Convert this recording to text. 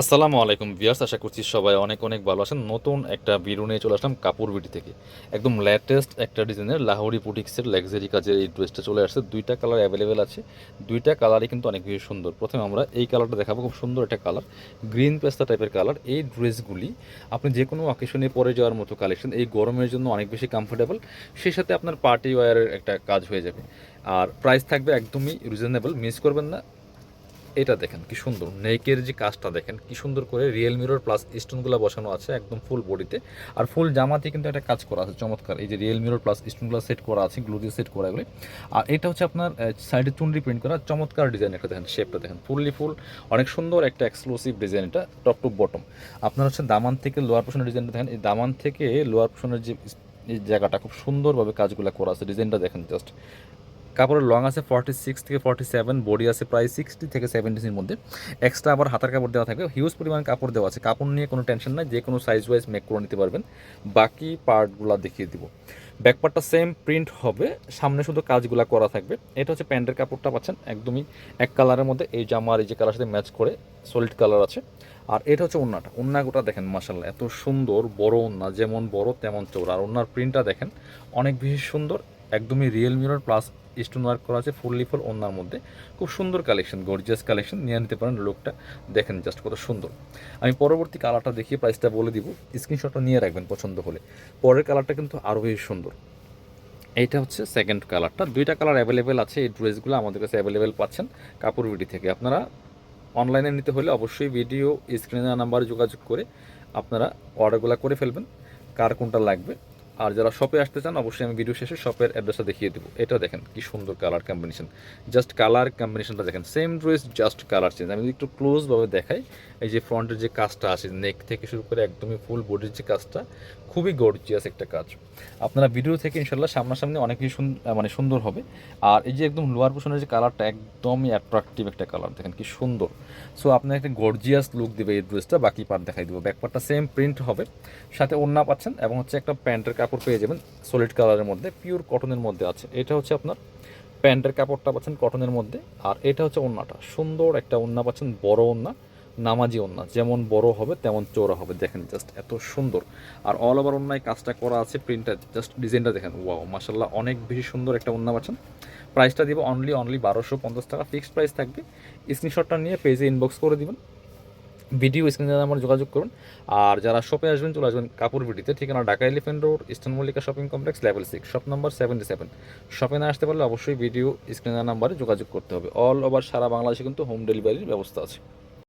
আসসালামু আলাইকুম ভিয়ার্স আশা করছি সবাই অনেক অনেক ভালো আছেন। নতুন একটা ভিডিও নিয়ে চলে আসলাম কাপড় বিটি থেকে। একদম লেটেস্ট একটা ডিজাইনের লাহোরি বুটিক্সের লাক্সারি কাজের এই ড্রেসটা চলে আসছে। দুইটা কালার অ্যাভেলেবেল আছে। দুইটা কালারই কিন্তু অনেক বেশি সুন্দর। প্রথমে আমরা এই কালারটা দেখাবো, খুব সুন্দর একটা কালার গ্রিন পেস্তা টাইপের কালার এই ড্রেসগুলি আপনি যে কোনো অকেশনে পরে যাওয়ার মতো কালেকশন এই গরমের জন্য অনেক বেশি কমফোর্টেবল সেই সাথে আপনার পার্টি ওয়ারের একটা কাজ হয়ে যাবে। আর প্রাইস থাকবে একদমই রিজনেবল মিস করবেন না। এটা দেখেন, কি সুন্দর। নেকের যে কাজটা দেখেন, কি সুন্দর করে রিয়েল মিরর প্লাস স্টোনগুলো বসানো আছে একদম ফুল বডিতে আর ফুল জামাতে কিন্তু একটা কাজ করা আছে, চমৎকার। এই যে রিয়েল মিরর প্লাস স্টোনগুলো সেট করা আছে গ্লু দিয়ে সেট করা এগুলি আর এটা হচ্ছে আপনার সাইডে চুনরি প্রিন্ট করা, চমৎকার ডিজাইন একটা দেখেন শেপটা দেখেন। ফুললি ফুল অনেক সুন্দর একটা এক্সক্লুসিভ ডিজাইন এটা টপ টু বটম আপনার হচ্ছে দামান থেকে লোয়ার পোর্শনের ডিজাইনটা দেখেন, এই দামান থেকে লোয়ার পোর্শনের যে, এই জায়গাটা খুব সুন্দরভাবে কাজগুলো করা আছে ডিজাইনটা দেখেন জাস্ট কাপড়ের লং আছে ফর্টি সিক্স থেকে ফর্টি সেভেন বডি আছে প্রায় সিক্সটি থেকে সেভেন্টির মধ্যে। এক্সট্রা আবার হাতার কাপড় দেওয়া থাকবে। হিউজ পরিমাণ কাপড় দেওয়া আছে। কাপড় নিয়ে কোনো টেনশন নাই, যে কোনো সাইজ ওয়াইজ মেক করে নিতে পারবেন। বাকি পার্টগুলো দেখিয়ে দিব। ব্যাকপার্টটা সেম প্রিন্ট হবে। সামনে শুধু কাজগুলো করা থাকবে। এটা হচ্ছে প্যান্টের কাপড়টা পাচ্ছেন, একদমই এক কালারের মধ্যে। এই জামার এই যে কালার সাথে ম্যাচ করে সলিড কালার আছে। আর এটা হচ্ছে ওন্নাটা। ওন্নাগুটা দেখেন মাসাল্লাহ এত সুন্দর, বড় ওন্না। যেমন বড়, তেমন চৌড়া আর ওন্নার প্রিন্টটা দেখেন, অনেক বেশি সুন্দর। একদমই real mirror plus stone work করা আছে ফুললি ফুল ওনার মধ্যে। খুব সুন্দর কালেকশন গর্জিয়াস কালেকশন নিয়ে নিতে পারেন লোকটা দেখেন জাস্ট কত সুন্দর। আমি পরবর্তী কালারটা দেখিয়ে প্রাইসটা বলে দিব স্ক্রিনশটটা নিয়ে রাখবেন পছন্দ হলে। পরের কালারটা কিন্তু আরও বেশি সুন্দর। এইটা হচ্ছে সেকেন্ড কালারটা দুইটা কালার অ্যাভেলেবেল আছে, এই ড্রেসগুলো আমাদের কাছে অ্যাভেলেবেল পাচ্ছেন কাপড় বিডি থেকে। আপনারা অনলাইনে নিতে হলে অবশ্যই ভিডিও স্ক্রিনে নাম্বারে যোগাযোগ করে আপনারা অর্ডারগুলো করে ফেলবেন, কার কোনটা লাগবে। আর যারা শপে আসতে চান, অবশ্যই আমি ভিডিও শেষে শপের অ্যাড্রেসটা দেখিয়ে দেবো। এটা দেখেন কি সুন্দর কালার কম্বিনেশন জাস্ট কালার কম্বিনেশনটা দেখেন same dress just colour change আমি যদি একটু ক্লোজভাবে দেখাই, এই যে ফ্রন্টের যে কাজটা আছে নেক থেকে শুরু করে একদমই ফুল বডির যে কাজটা, খুবই গর্জিয়াস একটা কাজ। আপনারা ভিডিও থেকে ইনশাল্লাহ সামনাসামনি অনেক সুন- মানে সুন্দর হবে। আর এই যে একদম লোয়ার পোর্শনের যে কালারটা একদমই অ্যাট্রাকটিভ একটা কালার দেখেন কি সুন্দর। সো আপনার একটা গর্জিয়াস লুক দেবে এই ড্রেসটা বাকি পার্ট দেখাই দেবো। ব্যাক পার্টটা সেম প্রিন্ট হবে। সাথে ওড়না পাচ্ছেন এবং হচ্ছে একটা প্যান্টের কাপড় পেয়ে যাবেন সলিড কালারের মধ্যে পিওর কটনের মধ্যে আছে। এটা হচ্ছে আপনার প্যান্টের কাপড়টা পাচ্ছেন কটনের মধ্যে, আর এটা হচ্ছে ওড়নাটা সুন্দর একটা ওড়না পাচ্ছেন, বড় ওড়না নামাজি ওড়না যেমন বড় হবে, তেমন চৌড়া হবে। দেখেন জাস্ট এত সুন্দর। আর অল ওভার ওড়নায় কাজটা করা আছে প্রিন্টটা জাস্ট ডিজাইনটা দেখেন। ওয়াও মাসাল্লাহ অনেক বেশি সুন্দর একটা ওড়না পাচ্ছেন। প্রাইসটা দিব অনলি অনলি বারোশো পঞ্চাশ টাকা। ফিক্সড প্রাইস থাকবে। স্ক্রিনশটটা নিয়ে পেজে ইনবক্স করে দিবেন। ভিডিও স্ক্রিনে আমার যোগাযোগ করুন। আর যারা শপে আসবেন, চলে আসবেন কাপড় বিডিতে ঠিকানা Dhaka elephant road eastern Mallika shopping complex level six shop number seventy seven শপে না আসতে পারলে অবশ্যই ভিডিও স্ক্রিনে নাম্বারে যোগাযোগ করতে হবে। অল ওভার সারা বাংলাদেশে কিন্তু হোম ডেলিভারির ব্যবস্থা আছে।